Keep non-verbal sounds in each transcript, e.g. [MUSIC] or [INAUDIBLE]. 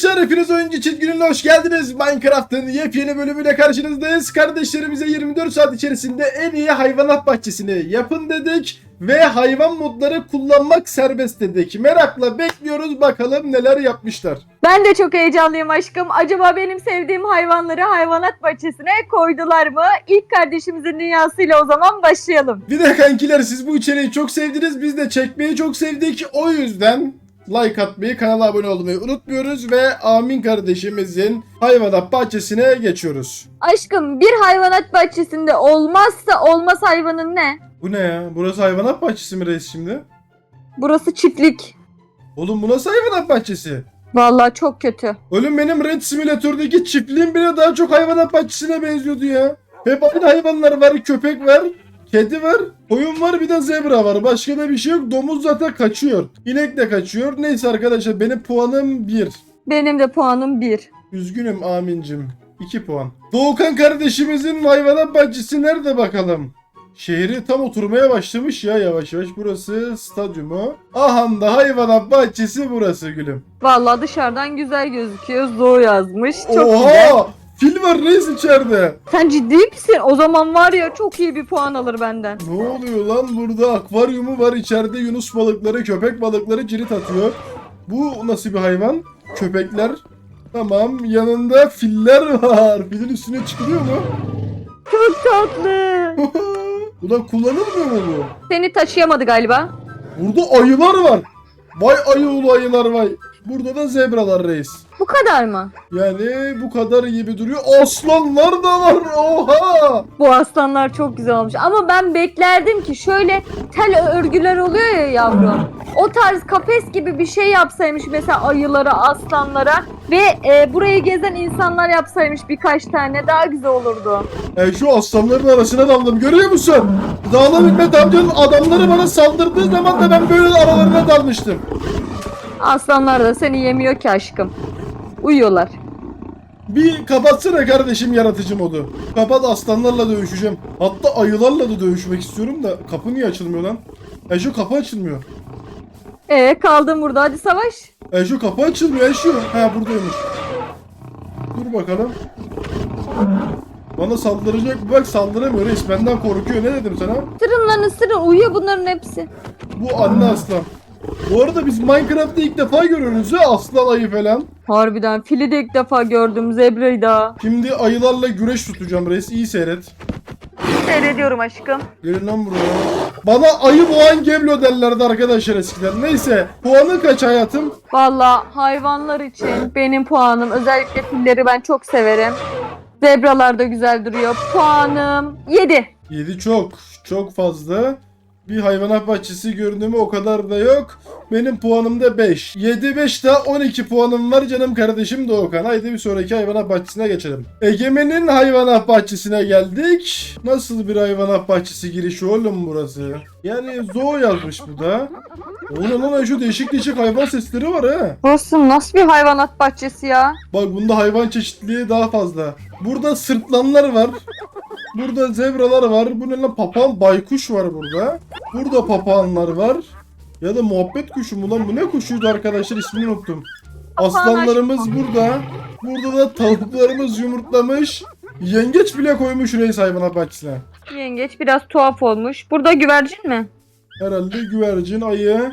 Arkadaşlar hepiniz oyuncu çizginin hoş geldiniz. Minecraft'ın yepyeni bölümüyle karşınızdayız. Kardeşlerimize 24 saat içerisinde en iyi hayvanat bahçesini yapın dedik. Ve hayvan modları kullanmak serbest dedik. Merakla bekliyoruz bakalım neler yapmışlar. Ben de çok heyecanlıyım aşkım. Acaba benim sevdiğim hayvanları hayvanat bahçesine koydular mı? İlk kardeşimizin dünyasıyla o zaman başlayalım. Bir de kankiler siz bu içeriği çok sevdiniz. Biz de çekmeyi çok sevdik. O yüzden like atmayı, kanala abone olmayı unutmuyoruz. Ve Amin kardeşimizin hayvanat bahçesine geçiyoruz. Aşkım bir hayvanat bahçesinde olmazsa olmaz hayvanın ne? Bu ne ya? Burası hayvanat bahçesi mi reis şimdi? Burası çiftlik. Oğlum bu nasıl hayvanat bahçesi? Vallahi çok kötü. Oğlum benim Red Simulator'daki çiftliğim bile daha çok hayvanat bahçesine benziyordu ya. Hep aynı hayvanlar var. Köpek var. Kedi var. Koyun var bir de zebra var. Başka da bir şey yok. Domuz zaten kaçıyor. İnek de kaçıyor. Neyse arkadaşlar benim puanım 1. Benim de puanım 1. Üzgünüm Amincim. 2 puan. Doğukan kardeşimizin hayvanat bahçesi nerede bakalım? Şehri tam oturmaya başlamış ya yavaş yavaş. Burası stadyumu. Aha da hayvanat bahçesi burası gülüm. Vallahi dışarıdan güzel gözüküyor. Zo yazmış. Çok güzel. Fil var reis içeride. Sen ciddi misin? O zaman var ya çok iyi bir puan alır benden. Ne oluyor lan burada akvaryumu var içeride yunus balıkları köpek balıkları cirit atıyor. Bu nasıl bir hayvan? Köpekler. Tamam yanında filler var. Filin üstüne çıkılıyor mu? Çok tatlı. [LAUGHS] Ulan kullanılmıyor mu bu? Seni taşıyamadı galiba. Burada ayılar var. Vay ayılı ayılar vay. Burada da zebralar reis. Bu kadar mı? Yani bu kadar gibi duruyor. Aslanlar da var. Oha! Bu aslanlar çok güzel olmuş. Ama ben beklerdim ki şöyle tel örgüler oluyor ya yavrum. O tarz kafes gibi bir şey yapsaymış mesela ayılara, aslanlara ve e, burayı gezen insanlar yapsaymış birkaç tane daha güzel olurdu. E şu aslanların arasına daldım. Görüyor musun? Dağlam Hikmet amcanın adamları bana saldırdığı zaman da ben böyle aralarına dalmıştım. Aslanlar da seni yemiyor ki aşkım. Uyuyorlar. Bir kapatsana kardeşim yaratıcı modu. Kapat aslanlarla dövüşeceğim. Hatta ayılarla da dövüşmek istiyorum da kapı niye açılmıyor lan? E şu kapı açılmıyor. E kaldım burada hadi savaş. E şu kapı açılmıyor e şu. Ha buradaymış. Dur bakalım. Bana saldıracak mı? Bak saldıramıyor reis. Benden korkuyor. Ne dedim sana? Isırın lan ısırın uyuyor bunların hepsi. Bu anne aslan. Bu arada biz Minecraft'ta ilk defa görüyoruz ya aslan ayı falan. Harbiden fili de ilk defa gördüm zebrayı da. Şimdi ayılarla güreş tutacağım reis. İyi seyret. Seyrediyorum aşkım. Gelin lan buraya. Bana ayı boğan geblo derlerdi arkadaşlar eskiden. Neyse. Puanı kaç hayatım? Valla hayvanlar için benim puanım özellikle filleri ben çok severim. Zebralar da güzel duruyor. Puanım 7. 7 çok. Çok fazla. Bir hayvanat bahçesi görünümü o kadar da yok. Benim puanım da 5. 7 5 daha 12 puanım var canım kardeşim Doğukan. Haydi bir sonraki hayvanat bahçesine geçelim. Egemen'in hayvanat bahçesine geldik. Nasıl bir hayvanat bahçesi girişi oğlum burası? Yani zoo yazmış bu da. Oğlum lan şu değişik değişik hayvan sesleri var ha. Burası nasıl bir hayvanat bahçesi ya? Bak bunda hayvan çeşitliliği daha fazla. Burada sırtlanlar var. Burada zebralar var. Bu ne lan papağan baykuş var burada. Burada papağanlar var. Ya da muhabbet kuşu mu lan? Bu ne kuşuydu arkadaşlar ismini unuttum. Aslanlarımız burada. Burada da tavuklarımız yumurtlamış. Yengeç bile koymuş reis hayvanat bahçesine. Yengeç biraz tuhaf olmuş. Burada güvercin mi? Herhalde güvercin, ayı.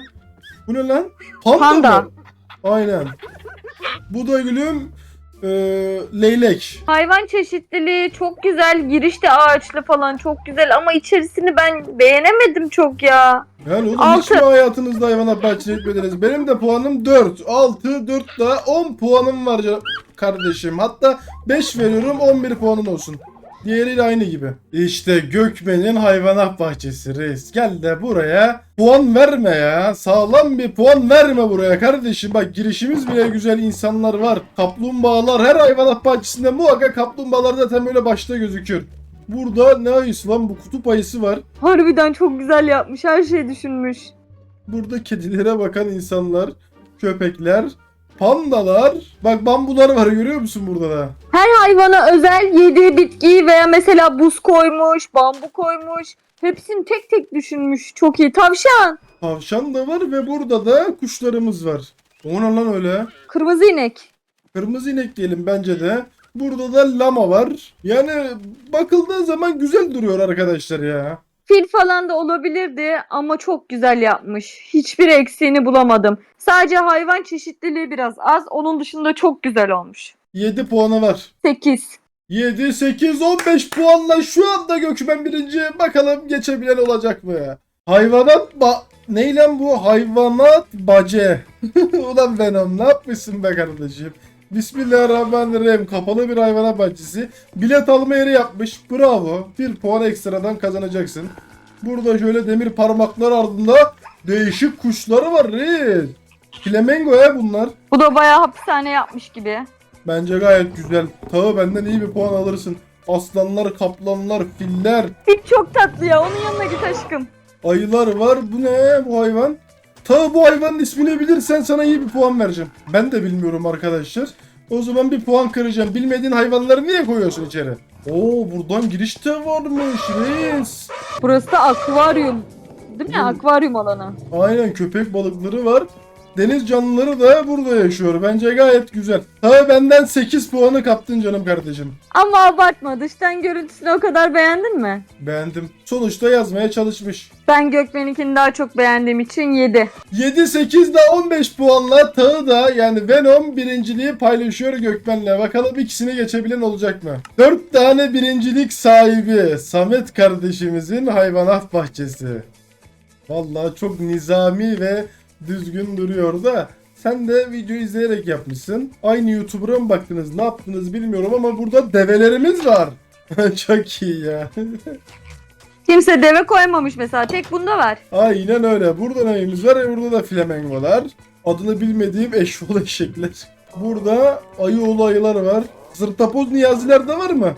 Bu ne lan? Panda, Panda. mı? Aynen. Bu da gülüm eee, leylek. Hayvan çeşitliliği çok güzel. Girişte ağaçlı falan çok güzel ama içerisini ben beğenemedim çok ya. Yani oğlum Altı. hiç mi hayatınızda hayvanat bahçesi etmediniz? Benim de puanım 4. 6, 4 daha 10 puanım var canım kardeşim. Hatta 5 veriyorum 11 puanın olsun. Diğeriyle aynı gibi. İşte Gökmen'in hayvanat bahçesi reis. Gel de buraya puan verme ya. Sağlam bir puan verme buraya kardeşim. Bak girişimiz bile güzel insanlar var. Kaplumbağalar her hayvanat bahçesinde muhakkak kaplumbağalar zaten böyle başta gözüküyor. Burada ne ayısı lan bu kutup ayısı var. Harbiden çok güzel yapmış. Her şey düşünmüş. Burada kedilere bakan insanlar, köpekler, pandalar. Bak bambular var görüyor musun burada da? Her hayvana özel yediği bitkiyi veya mesela buz koymuş, bambu koymuş. Hepsini tek tek düşünmüş. Çok iyi. Tavşan. Tavşan da var ve burada da kuşlarımız var. O ne lan öyle? Kırmızı inek. Kırmızı inek diyelim bence de. Burada da lama var. Yani bakıldığı zaman güzel duruyor arkadaşlar ya. Fil falan da olabilirdi ama çok güzel yapmış. Hiçbir eksiğini bulamadım. Sadece hayvan çeşitliliği biraz az. Onun dışında çok güzel olmuş. 7 puanı var. 8. 7, 8, 15 puanla şu anda Gökmen birinci. Bakalım geçebilen olacak mı? Hayvanat ba... Ney lan bu? Hayvanat bace. [LAUGHS] Ulan Venom ne yapmışsın be kardeşim? Bismillahirrahmanirrahim. Kapalı bir hayvanat bahçesi. Bilet alma yeri yapmış. Bravo. Bir puan ekstradan kazanacaksın. Burada şöyle demir parmaklar ardında değişik kuşları var reis. Flamingo ya bunlar. Bu da bayağı hapishane yapmış gibi. Bence gayet güzel. Tağı benden iyi bir puan alırsın. Aslanlar, kaplanlar, filler, Fil çok tatlı ya. Onun yanına git aşkım. ayılar var. Bu ne bu hayvan? Tağı bu hayvanın ismini bilirsen sana iyi bir puan vereceğim. Ben de bilmiyorum arkadaşlar. O zaman bir puan kıracağım. Bilmediğin hayvanları niye koyuyorsun içeri? Oo buradan giriş de varmış reis. Burası da akvaryum. Değil mi? Akvaryum alanı. Aynen köpek balıkları var. Deniz canlıları da burada yaşıyor. Bence gayet güzel. Tabii benden 8 puanı kaptın canım kardeşim. Ama abartma. Dıştan görüntüsünü o kadar beğendin mi? Beğendim. Sonuçta yazmaya çalışmış. Ben Gökmen'inkini daha çok beğendiğim için 7. 7, 8 da 15 puanla Tağı da yani Venom birinciliği paylaşıyor Gökmen'le. Bakalım ikisini geçebilen olacak mı? 4 tane birincilik sahibi Samet kardeşimizin hayvanat bahçesi. Vallahi çok nizami ve düzgün duruyor da sen de video izleyerek yapmışsın. Aynı YouTuber'a mı baktınız ne yaptınız bilmiyorum ama burada develerimiz var. [LAUGHS] çok iyi ya. [LAUGHS] Kimse deve koymamış mesela. Tek bunda var. Aynen öyle. Burada neyimiz var? E, Burada da flamengolar. Adını bilmediğim eşvol eşekler. Burada ayıoğlu ayılar var. Zırtapoz niyaziler de var mı?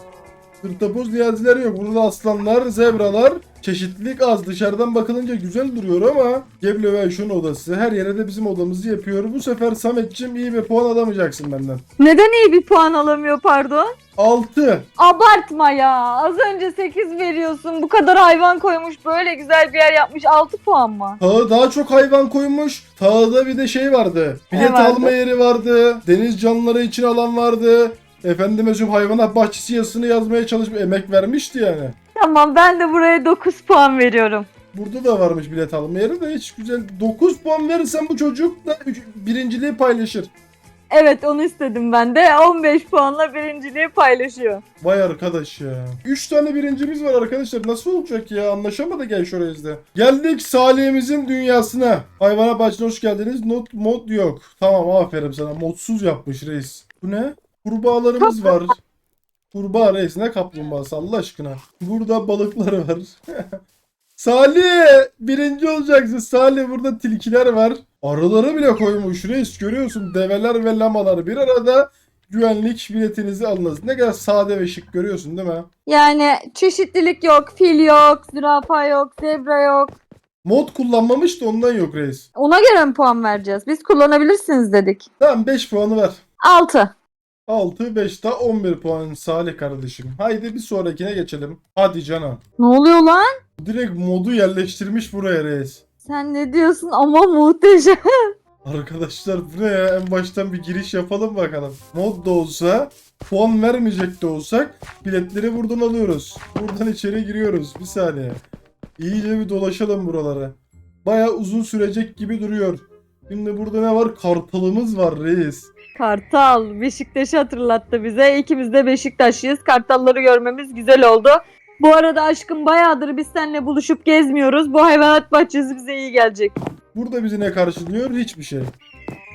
Zırtapoz niyaziler yok. Burada aslanlar, zebralar. Çeşitlilik az. Dışarıdan bakılınca güzel duruyor ama Geblo ve Ayşe'nin odası. Her yere de bizim odamızı yapıyor. Bu sefer Samet'cim iyi bir puan alamayacaksın benden. Neden iyi bir puan alamıyor pardon? 6. Abartma ya. Az önce 8 veriyorsun. Bu kadar hayvan koymuş. Böyle güzel bir yer yapmış. 6 puan mı? Tağı daha çok hayvan koymuş. Tağda bir de şey vardı. Bilet Ne vardı? alma yeri vardı. Deniz canlıları için alan vardı. Efendime söyleyeyim hayvanat bahçesi yazısını yazmaya çalışıp emek vermişti yani. Tamam ben de buraya 9 puan veriyorum. Burada da varmış bilet alma yeri de hiç güzel. 9 puan verirsen bu çocuk da üç- birinciliği paylaşır. Evet onu istedim ben de. 15 puanla birinciliği paylaşıyor. Vay arkadaş ya. 3 tane birincimiz var arkadaşlar. Nasıl olacak ya? Anlaşamadı genç orayızda. Geldik Salih'imizin dünyasına. Hayvana bahçene hoş geldiniz. Not mod yok. Tamam aferin sana. Modsuz yapmış reis. Bu ne? Kurbağalarımız var. Kurbağa reis ne kaplumbağası Allah aşkına. Burada balıklar var. [LAUGHS] Salih birinci olacaksın. Salih burada tilkiler var. Arıları bile koymuş reis görüyorsun. Develer ve lamalar bir arada güvenlik biletinizi alınız. Ne kadar sade ve şık görüyorsun değil mi? Yani çeşitlilik yok, fil yok, zürafa yok, zebra yok. Mod kullanmamış da ondan yok reis. Ona göre mi puan vereceğiz? Biz kullanabilirsiniz dedik. Tamam 5 puanı ver. 6. 6, 5 daha 11 puan Salih kardeşim. Haydi bir sonrakine geçelim. Hadi canım. Ne oluyor lan? Direkt modu yerleştirmiş buraya reis. Sen ne diyorsun ama muhteşem. [LAUGHS] Arkadaşlar bu ne ya? En baştan bir giriş yapalım bakalım. Mod da olsa, puan vermeyecek de olsak biletleri buradan alıyoruz. Buradan içeri giriyoruz. Bir saniye. İyice bir dolaşalım buraları. Baya uzun sürecek gibi duruyor. Şimdi burada ne var? Kartalımız var reis. Kartal Beşiktaş'ı hatırlattı bize. İkimiz de Beşiktaşlıyız. Kartalları görmemiz güzel oldu. Bu arada aşkım bayağıdır biz seninle buluşup gezmiyoruz. Bu hayvanat bahçesi bize iyi gelecek. Burada bizi ne karşılıyor? Hiçbir şey.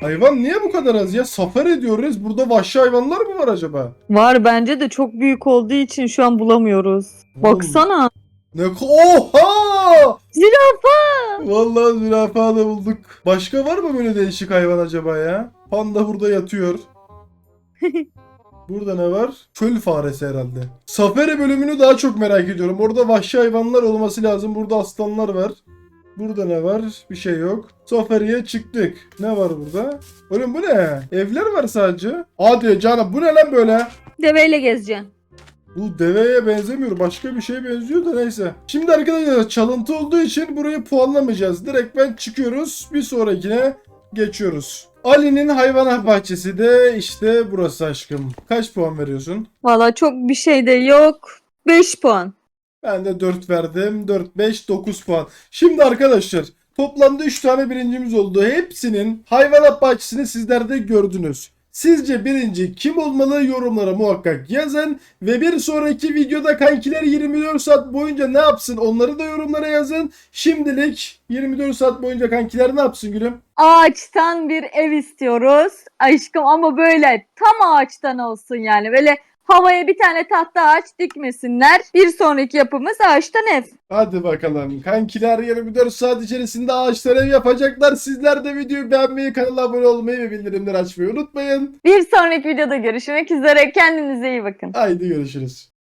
Hayvan niye bu kadar az ya? Safar ediyoruz. Burada vahşi hayvanlar mı var acaba? Var bence de çok büyük olduğu için şu an bulamıyoruz. Baksana. Ne ko- Oha! Zürafa. Vallahi zürafa da bulduk. Başka var mı böyle değişik hayvan acaba ya? Panda burada yatıyor. [LAUGHS] Burada ne var? Çöl faresi herhalde. Safari bölümünü daha çok merak ediyorum. Orada vahşi hayvanlar olması lazım. Burada aslanlar var. Burada ne var? Bir şey yok. Safari'ye çıktık. Ne var burada? Oğlum bu ne? Evler var sadece. Hadi canım bu ne lan böyle? Deveyle gezeceksin. Bu deveye benzemiyor. Başka bir şeye benziyor da neyse. Şimdi arkadaşlar çalıntı olduğu için burayı puanlamayacağız. Direkt ben çıkıyoruz. Bir sonrakine geçiyoruz. Ali'nin hayvanat bahçesi de işte burası aşkım. Kaç puan veriyorsun? Valla çok bir şey de yok. 5 puan. Ben de 4 verdim. 4, 5, 9 puan. Şimdi arkadaşlar toplamda 3 tane birincimiz oldu. Hepsinin hayvanat bahçesini sizler de gördünüz. Sizce birinci kim olmalı yorumlara muhakkak yazın. Ve bir sonraki videoda kankiler 24 saat boyunca ne yapsın onları da yorumlara yazın. Şimdilik 24 saat boyunca kankiler ne yapsın gülüm? Ağaçtan bir ev istiyoruz. Aşkım ama böyle tam ağaçtan olsun yani. Böyle havaya bir tane tahta ağaç dikmesinler. Bir sonraki yapımız ağaçtan ev. Hadi bakalım. Kankiler 24 saat içerisinde ağaçlar ev yapacaklar. Sizler de videoyu beğenmeyi, kanala abone olmayı ve bildirimleri açmayı unutmayın. Bir sonraki videoda görüşmek üzere. Kendinize iyi bakın. Haydi görüşürüz.